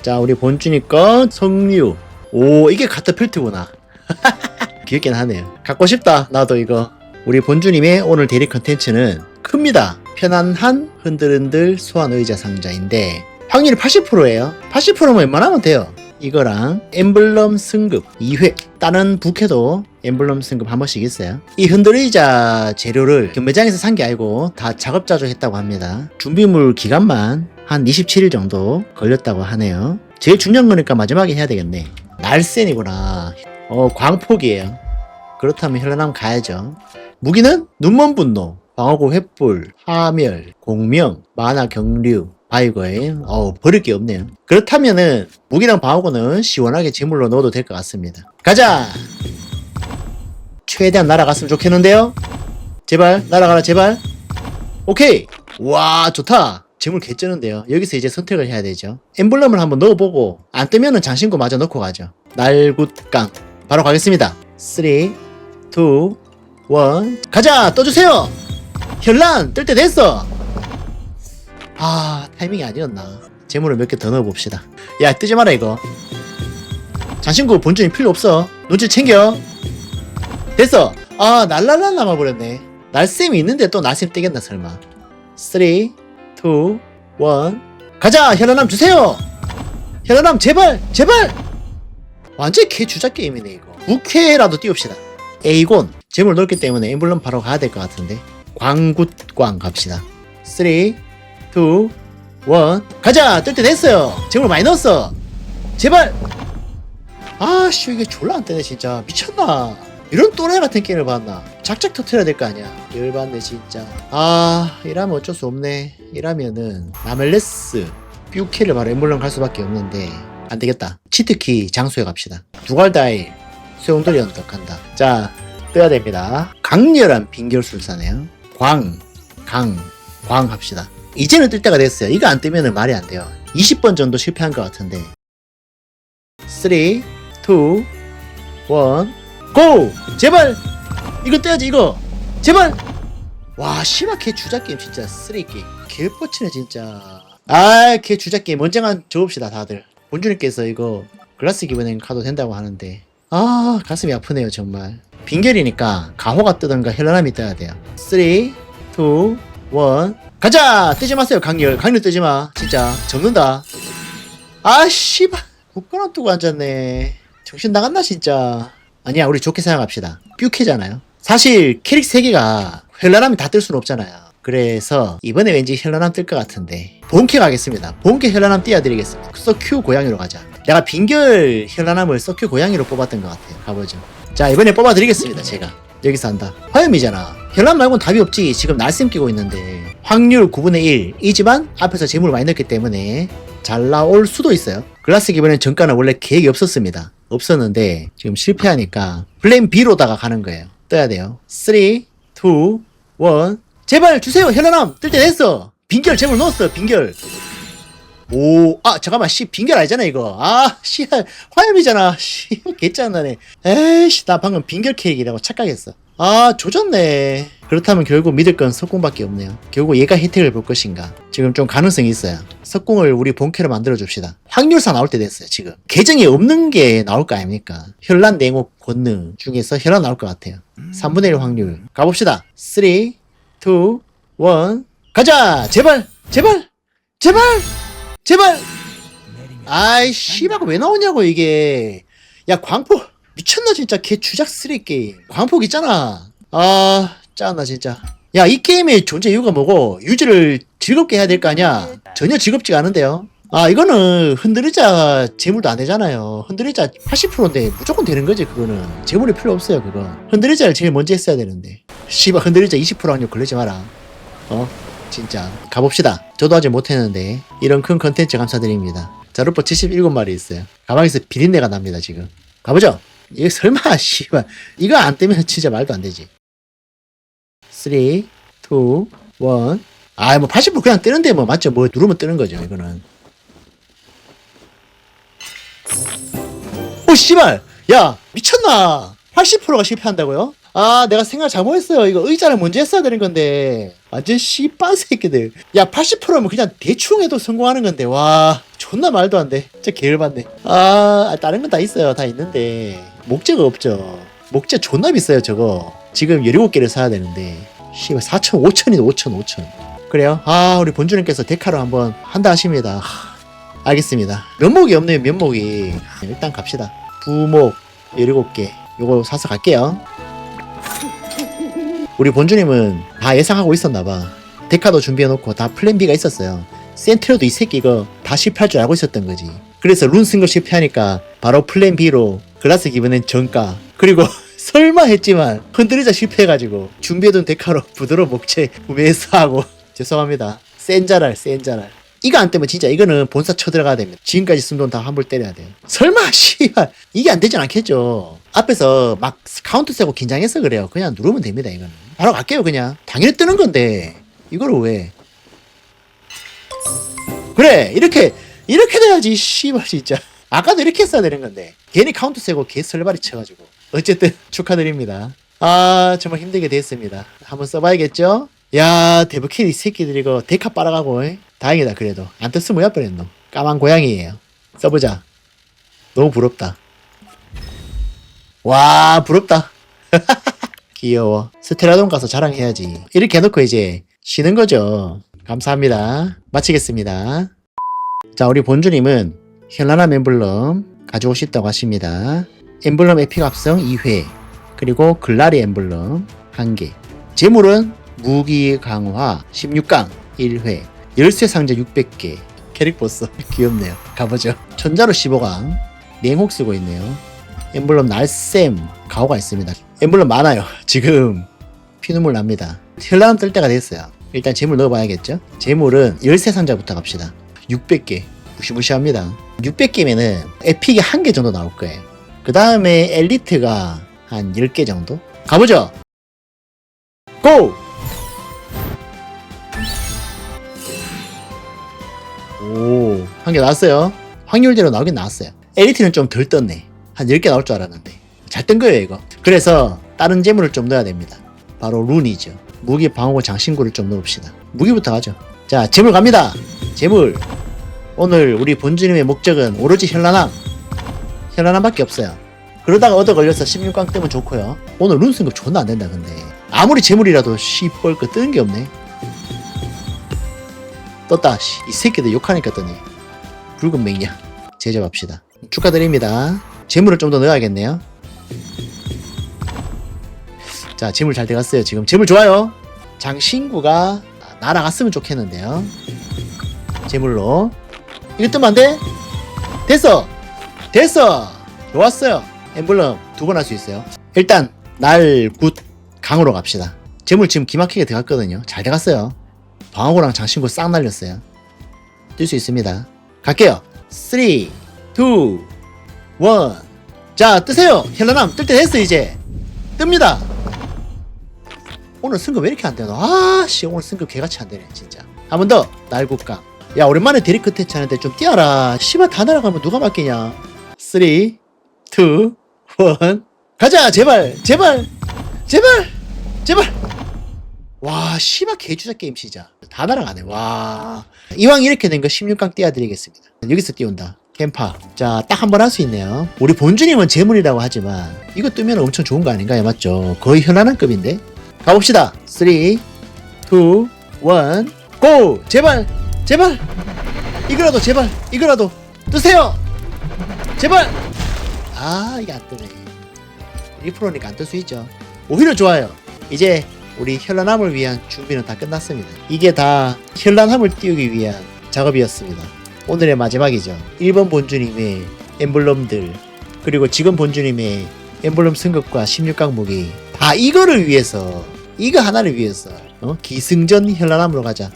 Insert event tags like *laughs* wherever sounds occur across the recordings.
자, 우리 거 석류. 오, 이게 카트필트구나. *laughs* 귀엽긴 하네요. 갖고 싶다. 나도 이거. 우리 본주님의 오늘 대리 컨텐츠는 큽니다. 편안한 흔들흔들 소환 의자 상자인데 확률이 80%예요. 80%면 웬만하면 돼요. 이거랑 엠블럼 승급 2회 다른 부캐도 엠블럼 승급 한 번씩 있어요. 이 흔들의자 재료를 경매장에서 산 게 아니고 다 작업자조 했다고 합니다. 준비물 기간만 한 27일 정도 걸렸다고 하네요. 제일 중요한 거니까 마지막에 해야 되겠네. 날쌘이구나. 어 광폭이에요. 그렇다면 헬라남 가야죠. 무기는 눈먼 분노, 방어구 횃불, 하멸, 공명, 만화 경류, 바이거인. 어우 버릴 게 없네요. 그렇다면은 무기랑 방어구는 시원하게 제물로 넣어도 될 것 같습니다. 가자. 최대한 날아갔으면 좋겠는데요. 제발 날아가라 제발. 오케이. 와 좋다. 재물 개쩌는데요. 여기서 이제 선택을 해야 되죠. 엠블럼을 한번 넣어보고 안 뜨면은 장신구 마저 넣고 가죠. 날굿깡 바로 가겠습니다. 3, 2, 1 가자 떠주세요. 현란 뜰 때 됐어. 아 타이밍이 아니었나. 재물을 몇 개 더 넣어봅시다. 야 뜨지 마라 이거. 장신구 본전이 필요 없어. 눈치 챙겨. 됐어. 아 날랄랄 남아버렸네. 날쌤이 있는데 또 날쌤 뜨겠나 설마. 3, 2, 1 가자 현란함 주세요. 현란함 제발 제발. 완전 개 주작 게임이네 이거. 무쾌라도 띄웁시다. 에이곤 재물 넓기 때문에 엠블럼 바로 가야 될 것 같은데. 광굿광 갑시다. 3, 2, 1 가자 뜰 때 됐어요. 재물 많이 넣었어. 제발. 아씨 이게 졸라 안 뜨네 진짜 미쳤나. 이런 또라이 같은 게임을 봤나? 작작 터트려야 될 거 아니야. 열받네 진짜. 아 이러면 어쩔 수 없네. 이러면은 나멜레스 뷰케를 바로 엠블럼 갈 수밖에 없는데 안 되겠다. 치트키 장소에 갑시다. 두갈다일 소용돌이 언덕한다. 자 떠야 됩니다. 강렬한 빙결술사네요. 광, 강, 광 합시다. 이제는 뜰 때가 됐어요. 이거 안 뜨면 은 말이 안 돼요. 20번 정도 실패한 것 같은데. 3, 2, 1, 고! 제발! 이거 떠야지, 이거! 제발! 와, 걔 주작게임 진짜 쓰레기. 개뻗치네, 진짜. 아, 걔 주작게임. 언젠간 줘봅시다, 다들. 본주님께서 이거 글라스 기본행 카도 된다고 하는데. 아, 가슴이 아프네요, 정말. 빙결이니까 가호가 뜨던가 헬라남이 떠야 돼요. 3, 2, 1, 가자! 뜨지 마세요, 강렬. 강렬 뜨지 마. 진짜. 적는다. 아, 씨발. 묶어놔 두고 앉았네. 정신 나갔나, 진짜. 아니야, 우리 좋게 생각합시다. 뷰캐잖아요. 사실, 캐릭 3개가 헬라남이 다 뜰 수는 없잖아요. 그래서, 이번에 왠지 헬라남 뜰것 같은데. 본캐 가겠습니다. 본캐 헬라남 띄워드리겠습니다. 서큐 고양이로 가자. 내가 빙결 헬라남을 서큐 고양이로 뽑았던 것 같아요. 가보죠. 자, 이번에 뽑아드리겠습니다, 제가. 여기서 한다. 화염이잖아. 혈란 말고는 답이 없지. 지금 날쌘 끼고 있는데. 확률 9분의 1 이지만 앞에서 재물을 많이 넣기 때문에 잘 나올 수도 있어요. 글라스 기본엔 정가는 원래 계획이 없었습니다. 없었는데 지금 실패하니까 플랜 B로다가 가는 거예요. 떠야 돼요. 3, 2, 1 제발 주세요 혈란함 뜰때 됐어. 빈결 재물 넣었어 빈결. 오, 아, 잠깐만, 씨, 빈결 아니잖아, 이거. 아, 씨, 화염이잖아. *laughs* 씨, 개짠나네. 에이씨, 나 방금 빈결 케이크라고 착각했어. 아, 조졌네. 그렇다면 결국 믿을 건 석궁밖에 없네요. 결국 얘가 혜택을 볼 것인가. 지금 좀 가능성이 있어요. 석궁을 우리 본캐로 만들어 줍시다. 확률사 나올 때 됐어요, 지금. 계정이 없는 게 나올 거 아닙니까? 혈란 냉옥 권능 중에서 혈란 나올 것 같아요. 3분의 1 확률. 가봅시다. 3, 2, 1, 가자! 제발! 제발! 제발! 제발! 아이, 씨발, 왜 나오냐고, 이게. 야, 광폭, 미쳤나, 진짜. 걔 주작 쓰레기 게임. 광폭 있잖아. 아, 짠나, 진짜. 야, 이 게임의 존재 이유가 뭐고, 유지를 즐겁게 해야 될 거 아니야? 전혀 즐겁지가 않은데요? 아, 이거는 흔들리자 재물도 안 되잖아요. 흔들리자 80%인데 무조건 되는 거지, 그거는. 재물이 필요 없어요, 그거. 흔들리자를 제일 먼저 했어야 되는데. 씨발, 흔들리자 20% 확률 걸리지 마라. 어? 진짜 가봅시다 저도 아직 못했는데 이런 큰 컨텐츠 감사드립니다 자루퍼 77마리 있어요 가방에서 비린내가 납니다 지금 가보죠 이거 설마 *laughs* 씨발. 이거 안 뜨면 진짜 말도 안 되지. 3 2 1 아, 뭐 80% 그냥 뜨는데 뭐 맞죠? 뭐 누르면 뜨는 거죠, 이거는. 오, 씨발! 야, 미쳤나? 80%가 실패한다고요? 아 내가 생각 잘못했어요. 이거 의자를 먼저 했어야 되는 건데. 완전 씨빵 새끼들. 야 80%면 그냥 대충 해도 성공하는 건데. 와 존나 말도 안 돼. 진짜 개열받네. 아 다른 건 다 있어요. 다 있는데 목재가 없죠. 목재 존나 비싸요 저거. 지금 17개를 사야 되는데. 씨발 4천 5천이다 5천 5천. 그래요? 아 우리 본주님께서 데카로 한번 한다 하십니다. 하, 알겠습니다. 면목이 없네요 면목이. 일단 갑시다. 부목 17개. 요거 사서 갈게요. 우리 본주님은 다 예상하고 있었나봐. 데카도 준비해놓고 다 플랜 B가 있었어요. 센트로도 이 새끼 이거 다 실패할 줄 알고 있었던 거지. 그래서 룬쓴거 실패하니까 바로 플랜 B로 글라스 기분은 정가. 그리고 *laughs* 설마 했지만 흔들리자 실패해가지고 준비해둔 데카로 부드러운 목체 구매해서 하고 *laughs* 죄송합니다. 센 자랄 센 자랄. 이거 안 뜨면 진짜 이거는 본사 쳐들어가야 됩니다. 지금까지 쓴 돈 다 환불 때려야 돼요. 설마 *laughs* 씨발 이게 안 되진 않겠죠. 앞에서 막 카운트 세고 긴장해서 그래요. 그냥 누르면 됩니다. 이거는 바로 갈게요. 그냥 당연히 뜨는 건데 이거를 왜? 그래 이렇게 이렇게 돼야지 씨발 진짜. 아까도 이렇게 했어야 되는 건데. 괜히 카운트 세고 개 설발이 쳐가지고. 어쨌든 축하드립니다. 아 정말 힘들게 됐습니다. 한번 써봐야겠죠? 야 데브킬 이 새끼들 이거 데카 빨아가고 에? 다행이다 그래도. 안 떴으면 뭐야 뻔했노. 까만 고양이에요. 써보자. 너무 부럽다. 와 부럽다. *laughs* 귀여워. 스테라돈 가서 자랑해야지. 이렇게 해놓고 이제 쉬는 거죠. 감사합니다. 마치겠습니다 자 우리 본주님은 엠블럼 가지고 싶다고 하십니다. 엠블럼 에픽 합성 2회 그리고 글라리 엠블럼 1개. 재물은 무기 강화 16강 1회 열쇠 상자 600개. 캐릭보스. *laughs* 귀엽네요. 가보죠. 천자로 15강 냉혹 쓰고 있네요. 엠블럼 날샘 가오가 있습니다. 엠블럼 많아요. *laughs* 지금 피눈물 납니다. 힐라람 뜰 때가 됐어요. 일단 재물 넣어봐야겠죠? 재물은 열쇠 상자부터 갑시다 600개 무시무시합니다 600개면은 에픽이 한 개 정도 나올 거예요 그 다음에 엘리트가 한 10개 정도 가보죠 고! 오, 한 개 나왔어요. 확률대로 나오긴 나왔어요. 엘리트는 좀 덜 떴네. 한 10개 나올 줄 알았는데. 잘 뜬 거예요, 이거. 그래서 다른 재물을 좀 넣어야 됩니다. 바로 룬이죠. 무기 방어구 장신구를 좀 넣읍시다. 무기부터 가죠. 자, 재물 갑니다. 재물. 오늘 우리 본주님의 목적은 오로지 현란함. 현란함밖에 없어요. 그러다가 얻어 걸려서 16강 뜨면 좋고요. 오늘 룬 승급 존나 안 된다, 근데. 아무리 재물이라도 씨뻘 거 뜨는 게 없네. 떴다. 씨. 이 새끼들 욕하니까 뜨네. 붉은 맹냐. 제접합시다. 축하드립니다. 재물을 좀 더 넣어야겠네요. 자, 재물 잘 들어갔어요. 지금 재물 좋아요. 장신구가 날아갔으면 좋겠는데요. 재물로. 이거 뜨면 안 돼? 됐어! 됐어! 좋았어요. 엠블럼 두 번 할 수 있어요. 일단, 날, 굿, 강으로 갑시다. 재물 지금 기막히게 들어갔거든요. 잘 들어갔어요. 방어구랑 장신구 싹 날렸어요. 뜰수 있습니다. 갈게요. 3, 2, 1. 자, 뜨세요. 헬라남 뜰 때 됐어, 이제. 뜹니다. 오늘 승급 왜 이렇게 안 되노? 아, 씨, 오늘 승급 개같이 안 되네, 진짜. 한 번 더. 날국강. 야, 오랜만에 끝에 차는데 좀 뛰어라. 씨발 다 날아가면 누가 맡기냐. 3, 2, 1. 가자, 제발, 제발, 제발, 제발. 와, 씨발 개주자 게임 시작. 다 날아가네. 와. 이왕 이렇게 된 거 16강 띄워드리겠습니다. 여기서 띄운다. 캠파. 자, 딱 한 번 할 수 있네요. 우리 본주님은 재물이라고 하지만 이거 뜨면 엄청 좋은 거 아닌가요? 맞죠? 거의 현란한 급인데. 가봅시다. 3, 2, 1, 고! 제발! 제발! 이거라도 제발! 이거라도 뜨세요! 제발! 아, 이게 안 뜨네. 1%니까 안 뜰 수 있죠. 오히려 좋아요. 이제 우리 현란함을 위한 준비는 다 끝났습니다. 이게 다 현란함을 띄우기 위한 작업이었습니다. 오늘의 마지막이죠. 1번 본주님의 엠블럼들 그리고 지금 본주님의 엠블럼 승급과 16강 무기 다 이거를 위해서 이거 하나를 위해서 어? 기승전 현란함으로 가자.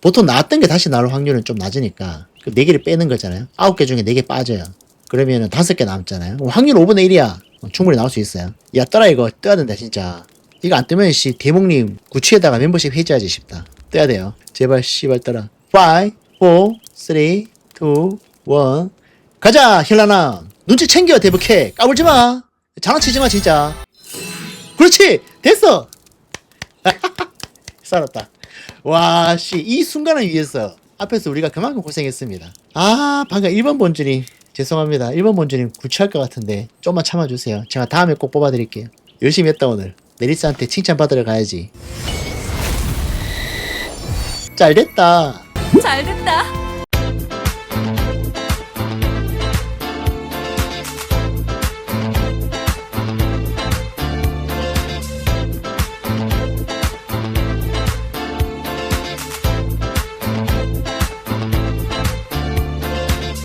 보통 나왔던 게 다시 나올 확률은 좀 낮으니까 그 4개를 빼는 거잖아요. 9개 중에 4개 빠져요. 그러면은 5개 남잖아요. 확률 5분의 1이야. 충분히 나올 수 있어요. 야 떠라 이거 떠야 된다 진짜. 이거 안 뜨면 씨 대목님 구치에다가 멤버십 해줘야지 싶다. 떠야 돼요. 제발 씨발 떠라. 5, 4, 3, 2, 1 가자 힐라나 눈치 챙겨 대북해 까불지 마 장난치지 마 진짜 그렇지 됐어! *laughs* 살았다. 와, 씨, 이 순간을 위해서 앞에서 우리가 그만큼 고생했습니다. 아, 방금 1번 본주님, 죄송합니다. 1번 본주님 구취할 것 같은데, 좀만 참아주세요. 제가 다음에 꼭 뽑아드릴게요. 열심히 했다, 오늘. 메리스한테 칭찬받으러 가야지. 잘 됐다. 잘 됐다.